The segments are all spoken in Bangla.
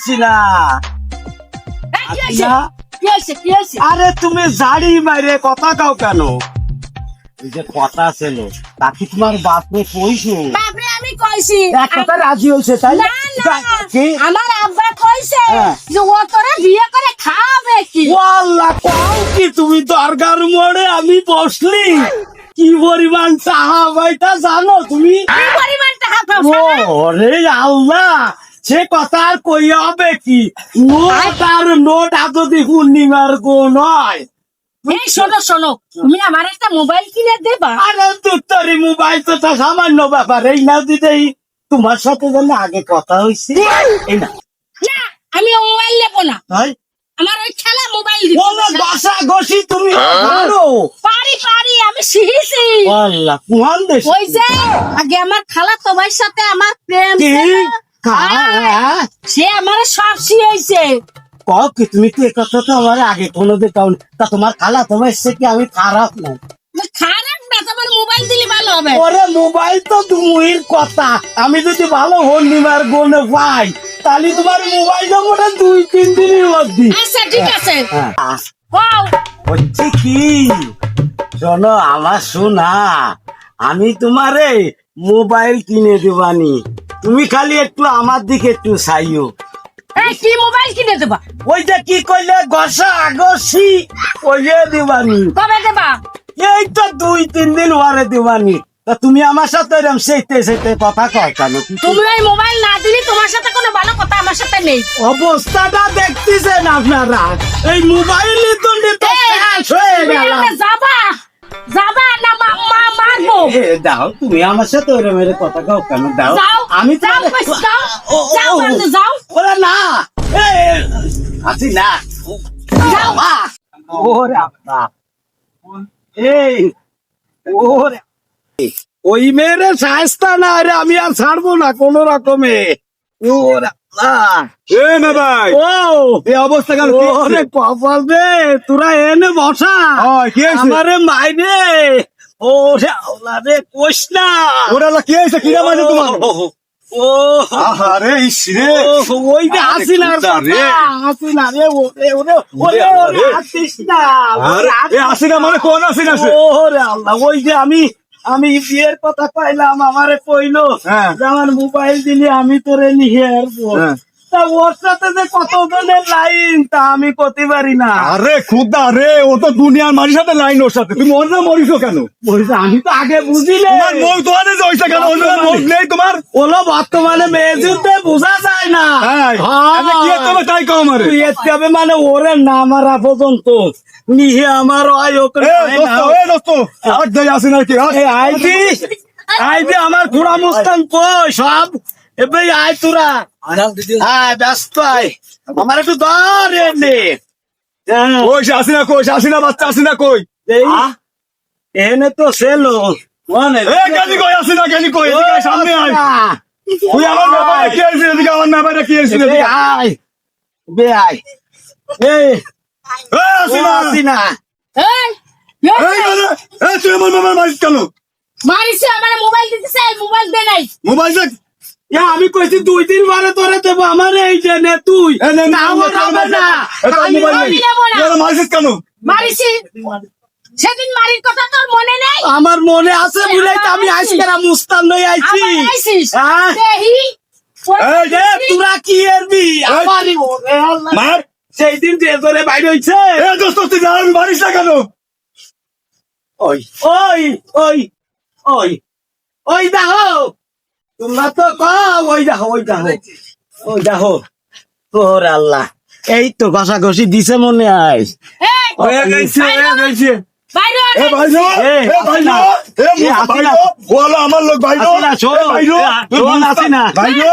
হাসিনা? আরে তুমি জাড়ি মারে কথা কাও কেন? এই যে কথা ছিল তোমার বাপরে কইছো। বাপরে, আমি কইছি। এক কথা রাজি হয়েছে তাই কি? আমার আব্বা কইছে হ্যাঁ। যে ও তোরা বিয়ে করে খাবে কি? কও কি তুমি দরগার মোড়ে আমি বসলি? কি পরিমাণ চাহা ভাইটা জানো তুমি? কি পরিমাণ পাবো? ওরে আল্লাহ! সে কথা আর কই হবে কি? নোট আর নোট আজ পূর্ণিমার গো নয় এই শোনো শোনো তুমি আমার একটা মোবাইল কিনে দেবা। আরে তুত্তরি মোবাইল তো তা সামান্য ব্যাপার এই না দিদেই তোমার সাথে যেন আগে কথা হয়েছে এই না না আমি মোবাইল নেব না। তাই আমার ওই খেলা মোবাইল বাসা ঘষি তুমি পারো পারি পারি আমি শিখেছি। আল্লাহ কুহান দেশ। ওই যে আগে আমার খালা তোমার সাথে আমার প্রেম সে আমার সব কও কি তুমি তো একথা তো আমার আগে কোনো দেখাও তা তোমার খালা তোমার সে কি আমি খারাপ না? খারাপ না তোমার মোবাইল দিলে ভালো হবে। ওরে মোবাইল তো তুমির কথা। আমি যদি ভালো হন্ডিমার গুণে পাই তাহলে তোমার মোবাইল মনে দুই তিন দিনের মধ্যে। আচ্ছা ঠিক আছে। হ্যাঁ। হচ্ছে কি? শোনো আমার শোনা আমি তোমারে মোবাইল কিনে দেবানি। তুমি খালি একটু আমার দিকে একটু চাইও। কি মোবাইল কিনে দেবা? ওই যে কি কইলে গসা আগসি? কইলে দিবানি। কবে দেবা? এই তো দুই তিন দিন ওয়ারে দিবানি। তা তুমি আমার সাথে এরম সেইতে সেইতে কথা কয় কেন? তুমি ওই মোবাইল না দিলে তোমার সাথে কোনো ভালো কথা আমার সাথে নেই। অবস্থাটা দেখতেছেন আপনারা। এই মোবাইলে তো নিতে শেষ হয়ে গেল যাবা? যাবা দাও তুমি আমার সাথে ওরম এর কথা কাও কেন? দাও আমি যাও ওরে না আছি না। ওরে আব্বা। এই ওরে। ওই মেয়েরে সাহস্তা না রে আমি আর ছাড়বো না কোন রকমে। ওরে অবস্থা তোরা এনে বসা। হয়, কি হয়েছে? আমারে মাইরে ওরে কোষ না। ওরা কি হয়েছে? কিরা মাঝে তোমার? ও, আহারে ওই যে আরে রে। ওরে আসিস না আরে মানে কোন সে? ওরে আল্লাহ ওই যে আমি আমি বিয়ের কথা পাইলাম আমারে কইলো হ্যাঁ। যে আমার মোবাইল দিলে আমি তোরে নিয়ে আসব। হ্যাঁ। তা ওর সাথে যে লাইন তা আমি করতে পারি না। আরে খুদা রে ও তো দুনিয়ার মানুষের সাথে লাইন ওর সাথে। তুমি মরিছো কেন? আমি তো আগে বুঝিলে। তোমার মৌ তোমার যে কেন? ওর জন্য নেই তোমার? ওলো বর্তমানে মেয়ে যুদ্ধে বোঝা যায় না। হ্যাঁ কি হচ্ছে তাই আমারে? তুই এতে হবে মানে ওরে না মারা পর্যন্ত। নিহে আমার হয় ওকে এ দোস্ত যাই কি আইবি আমার খুড়া মুস্তান কই সব। এবে আয় তোরা। আয়। ব্যস্ত আয়। আমার একটু ধর এমনি। কই আসি না কই আসি না বাচ্চা আসি না কই? এই এনে তো সেলো এ। কেনি কই আসি না কেনি কই সামনে আয়। তুই আমার ব্যাপারে কি হয়েছে এদিকে আমার ব্যাপারে কি হয়েছে আয়। আয়। বে আয়। এই এ আসি না আসি না এই এই তুই আমার মোবাইল মারিস কেন? মারিছে আমার মোবাইল দিতেছে মোবাইল দে নাই। মোবাইল দেখ এ, আমি কইছি দুই দিন বারে তোরে দেবো আমার এই যে নে তুই মারিস কেন? সেদিন মারির কথা তোর মনে নেই? আমার মনে আছে তো আমি আজকের মুস্তান লই আইছি। হ্যাঁ? তোরা কি এরবি। মার সেই দিন যে তোরে বাইরে হইছে। এ দোস্ত তুই আমার মারিস না কেন? ওই ওই ওই ওই ওই দেখো। তোমরা তো ওই দেখো ওই দেখো ওই দেখো। তোর আল্লাহ এই তো ঘষা ঘষি দিছে মনে হয়। হয়ে হয়ে আমার লোক। এ, ভাইলো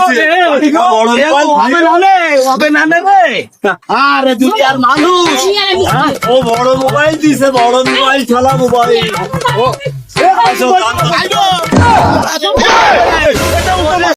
তুই। আরে মানুষ। মানুষ। ও বড় মোবাইল দিছে বড় মোবাইল খেলা মোবাইল। ও এ, ভাইলো, ভাইলো, এ,